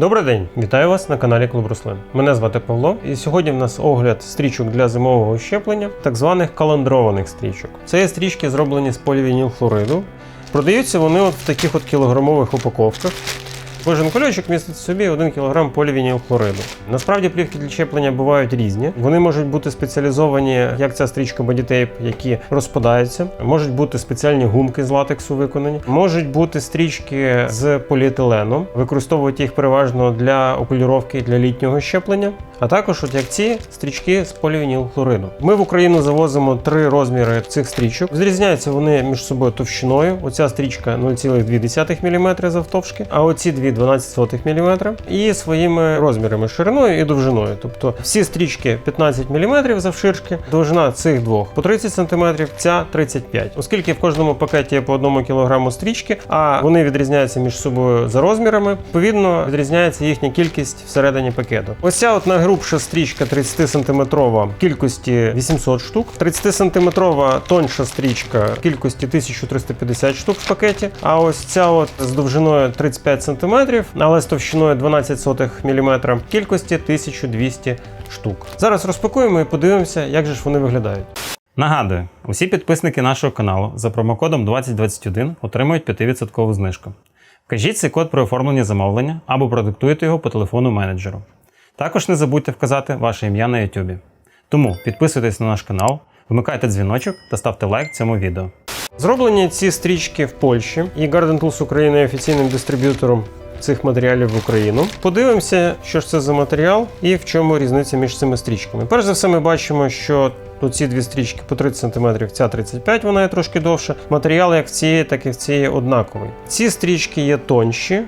Добрий день, вітаю вас на каналі Клуб Рослин. Мене звати Павло, і сьогодні в нас огляд стрічок для зимового щеплення, так званих каландрованих стрічок. Це є стрічки, зроблені з полівінілхлориду. Продаються вони от в таких от кілограмових упаковках. Кожен кульочок містить в собі 1 кг полівінілхлориду. Насправді плівки для щеплення бувають різні. Вони можуть бути спеціалізовані, як ця стрічка Bodytape, які розпадаються. Можуть бути спеціальні гумки з латексу виконані. Можуть бути стрічки з поліетилену. Використовують їх переважно для окуліровки для літнього щеплення. А також, от як ці стрічки з полівінілхлориду. Ми в Україну завозимо три розміри цих стрічок. Зрізняються вони між собою товщиною. Оця стрічка 0,2 мм завтовшки, а оці дві 12 мм і своїми розмірами шириною і довжиною. Тобто всі стрічки 15 мм завширшки, довжина цих двох по 30 см, ця 35 Оскільки в кожному пакеті є по 1 кг стрічки, а вони відрізняються між собою за розмірами, відповідно відрізняється їхня кількість всередині пакету. Ось ця от найгрубша стрічка 30 см кількості 800 штук, 30 см тоньша стрічка кількості 1350 штук в пакеті. А ось ця от з довжиною 35 см, але з товщиною 12 мм кількості 1200 штук. Зараз розпакуємо і подивимося, як же ж вони виглядають. Нагадую, усі підписники нашого каналу за промокодом 2021 отримують 5% знижку. Вкажіть цей код при оформленні замовлення або продиктуйте його по телефону менеджеру. Також не забудьте вказати ваше ім'я на YouTube. Тому підписуйтесь на наш канал, вмикайте дзвіночок та ставте лайк цьому відео. Зроблені ці стрічки в Польщі, і Garden Tools Україна є офіційним дистриб'ютором цих матеріалів в Україну. Подивимося, що ж це за матеріал і в чому різниця між цими стрічками. Перш за все, ми бачимо, що ці дві стрічки по 30 см, ця 35 вона є трошки довша. Матеріал як в цієї, так і в цієї однаковий. Ці стрічки є тонші,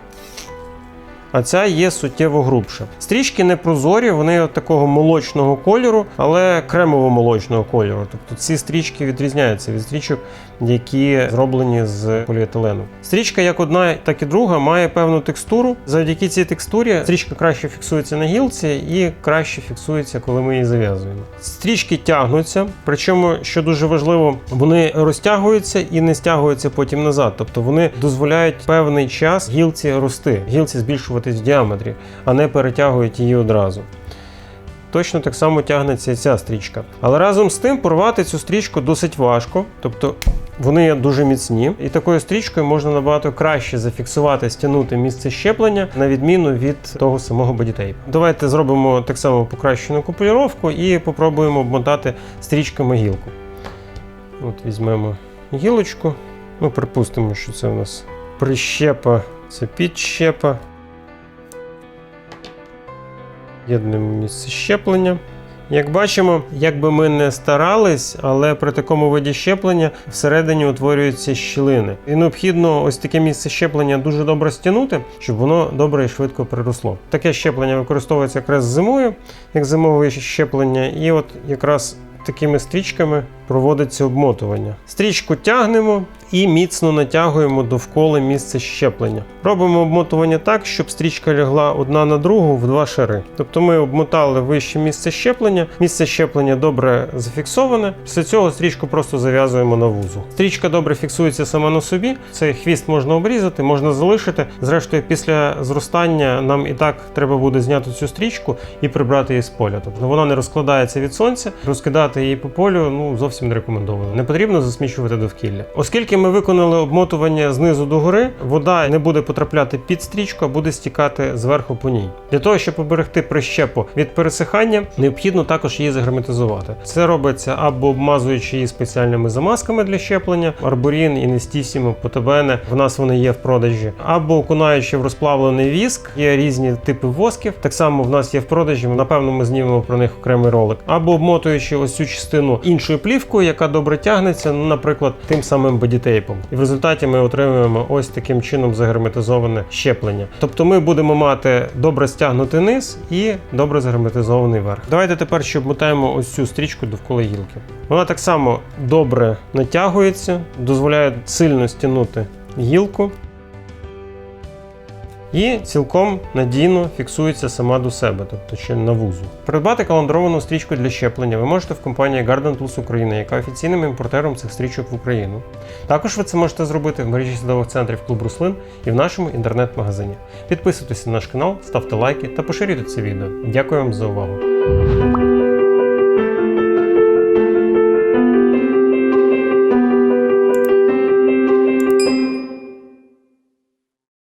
а ця є суттєво грубша. Стрічки не прозорі, вони от такого молочного кольору, але кремово-молочного кольору. Тобто ці стрічки відрізняються від стрічок, які зроблені з поліетилену. Стрічка, як одна, так і друга, має певну текстуру. Завдяки цій текстурі стрічка краще фіксується на гілці і краще фіксується, коли ми її зав'язуємо. Стрічки тягнуться, причому, що дуже важливо, вони розтягуються і не стягуються потім назад. Тобто вони дозволяють певний час гілці рости, гілці збільшувати в діаметрі, а не перетягують її одразу. Точно так само тягнеться ця стрічка. Але разом з тим порвати цю стрічку досить важко, тобто вони дуже міцні, і такою стрічкою можна набагато краще зафіксувати, стягнути місце щеплення, на відміну від того самого бодітейпу. Давайте зробимо так само покращену копулюровку і попробуємо обмотати стрічками гілку. От Візьмемо гілочку. Ну, припустимо, що це у нас прищепа, це підщепа. Єднуємо місце щеплення. Як бачимо, як би ми не старались, але при такому виді щеплення всередині утворюються щілини. І необхідно ось таке місце щеплення дуже добре стягнути, щоб воно добре і швидко приросло. Таке щеплення використовується якраз зимою, як зимове щеплення, і от якраз такими стрічками проводиться обмотування. Стрічку тягнемо і міцно натягуємо довкола місця щеплення. Робимо обмотування так, щоб стрічка лягла одна на другу в два шари. Тобто ми обмотали вище місце щеплення, місце щеплення добре зафіксоване. Після цього стрічку просто зав'язуємо на вузу. Стрічка добре фіксується сама на собі. Цей хвіст можна обрізати, можна залишити. Зрештою, після зростання нам і так треба буде зняти цю стрічку і прибрати її з поля. Тобто вона не розкладається від сонця, розкидати її по полю ну зовсім не рекомендовано. Не потрібно засмічувати довкілля. Оскільки ми виконали обмотування знизу до гори, вода не буде потрапляти під стрічку, а буде стікати зверху по ній. Для того, щоб поберегти прищепу від пересихання, необхідно також її загерметизувати. Це робиться або обмазуючи її спеціальними замазками для щеплення, арборін, інестісімо, потабене. В нас вони є в продажі, або окунаючи в розплавлений віск, є різні типи восків. Так само в нас є в продажі. Напевно, ми знімемо про них окремий ролик, або обмотуючи ось цю частину іншою плівкою, яка добре тягнеться, ну, наприклад, тим самим бодітейпом. І в результаті ми отримуємо ось таким чином загерметизоване щеплення. Тобто ми будемо мати добре стягнутий низ і добре загерметизований верх. Давайте тепер ще обмотаємо ось цю стрічку довкола гілки. Вона так само добре натягується, дозволяє сильно стягнути гілку. І цілком надійно фіксується сама до себе, тобто ще на вузу. Придбати каландровану стрічку для щеплення ви можете в компанії Garden Plus Україна, яка офіційним імпортером цих стрічок в Україну. Також ви це можете зробити в мережі садових центрів Клуб Руслин і в нашому інтернет-магазині. Підписуйтесь на наш канал, ставте лайки та поширюйте це відео. Дякую вам за увагу.